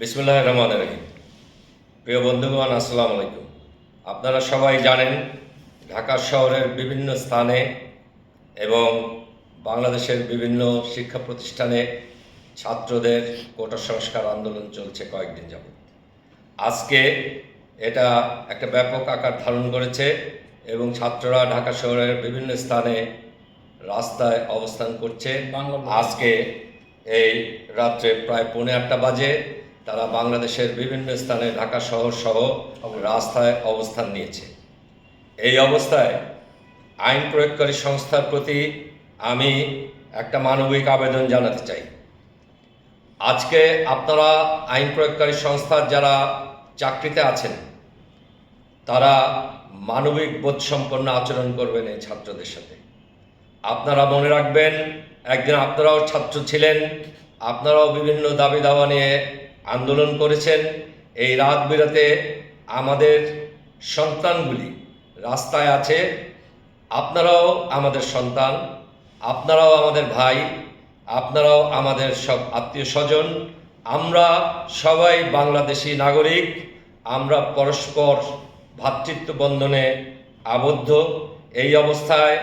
বিসমুল্লাহ রহমান রহিম। প্রিয় বন্ধুগণ আসসালাম আলাইকুম। আপনারা সবাই জানেন ঢাকা শহরের বিভিন্ন স্থানে এবং বাংলাদেশের বিভিন্ন শিক্ষা প্রতিষ্ঠানে ছাত্রদের কোটা সংস্কার আন্দোলন চলছে কয়েকদিন যাবত আজকে এটা একটা ব্যাপক আকার ধারণ করেছে এবং ছাত্ররা ঢাকা শহরের বিভিন্ন স্থানে রাস্তায় অবস্থান করছে। আজকে এই রাত্রে প্রায় পৌনে আটটা বাজে। তারা বাংলাদেশের বিভিন্ন স্থানে ঢাকা শহর সহ রাস্তায় অবস্থান নিয়েছে। এই অবস্থায় আইন প্রয়োগকারী সংস্থার প্রতি আমি একটা মানবিক আবেদন জানাতে চাই। আজকে আপনারা আইন প্রয়োগকারী সংস্থার যারা চাকরিতে আছেন, তারা মানবিক বোধ সম্পন্ন আচরণ করবেন এই ছাত্রদের সাথে। আপনারা মনে রাখবেন, একদিন আপনারাও ছাত্র ছিলেন, আপনারাও বিভিন্ন দাবি দাওয়া নিয়ে আন্দোলন করেছেন। এই রাত বিরাতে আমাদের সন্তানগুলি রাস্তায় আছে। আপনারাও আমাদের সন্তান, আপনারাও আমাদের ভাই, আপনারাও আমাদের সব আত্মীয় স্বজন। আমরা সবাই বাংলাদেশি নাগরিক, আমরা পরস্পর ভ্রাতৃত্ব বন্ধনে আবদ্ধ। এই অবস্থায়,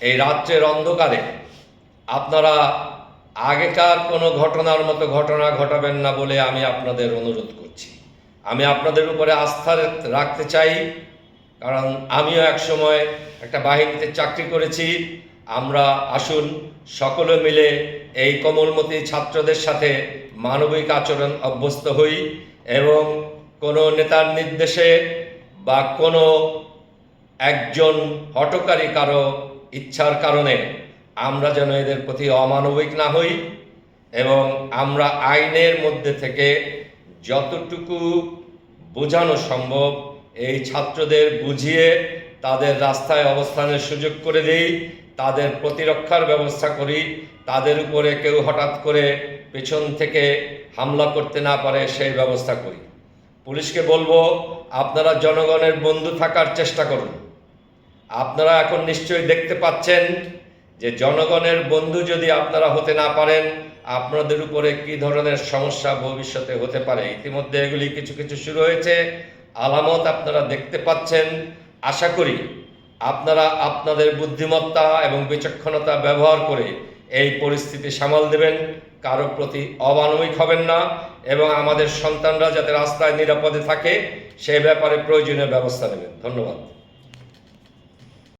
এই রাত্রের অন্ধকারে আপনারা আগেকার কোনো ঘটনার মতো ঘটনা ঘটাবেন না বলে আমি আপনাদের অনুরোধ করছি। আমি আপনাদের উপরে আস্থা রাখতে চাই, কারণ আমিও এক সময় একটা বাহিনীতে চাকরি করেছি। আমরা আসুন, সকলে মিলে এই কোমলমতি ছাত্রদের সাথে মানবিক আচরণ অভ্যস্ত হই এবং কোনো নেতার নির্দেশে বা কোনো একজন হটকারী কারও ইচ্ছার কারণে আমরা যেন এদের প্রতি অমানবিক না হই এবং আমরা আইনের মধ্যে থেকে যতটুকু বোঝানো সম্ভব এই ছাত্রদের বুঝিয়ে তাদের রাস্তায় অবস্থানের সুযোগ করে দিই, তাদের প্রতিরক্ষার ব্যবস্থা করি, তাদের উপরে কেউ হঠাৎ করে পেছন থেকে হামলা করতে না পারে সেই ব্যবস্থা করি। পুলিশকে বলব, আপনারা জনগণের বন্ধু থাকার চেষ্টা করুন। আপনারা এখন নিশ্চয়ই দেখতে পাচ্ছেন যে জনগণের বন্ধু যদি আপনারা হতে না পারেন, আপনাদের উপরে কি ধরনের সমস্যা ভবিষ্যতে হতে পারে? ইতিমধ্যে এগুলি কিছু কিছু শুরু হয়েছে। আলামত আপনারা দেখতে পাচ্ছেন। আশা করি আপনারা আপনাদের বুদ্ধিমত্তা এবং বিচক্ষণতা ব্যবহার করে এই পরিস্থিতি সামাল দেবেন। কারও প্রতি অমানবিক হবেন না এবং আমাদের সন্তানরা যাতে রাস্তায় নিরাপদে থাকে, সে ব্যাপারে প্রয়োজনীয় ব্যবস্থা নেবেন। ধন্যবাদ।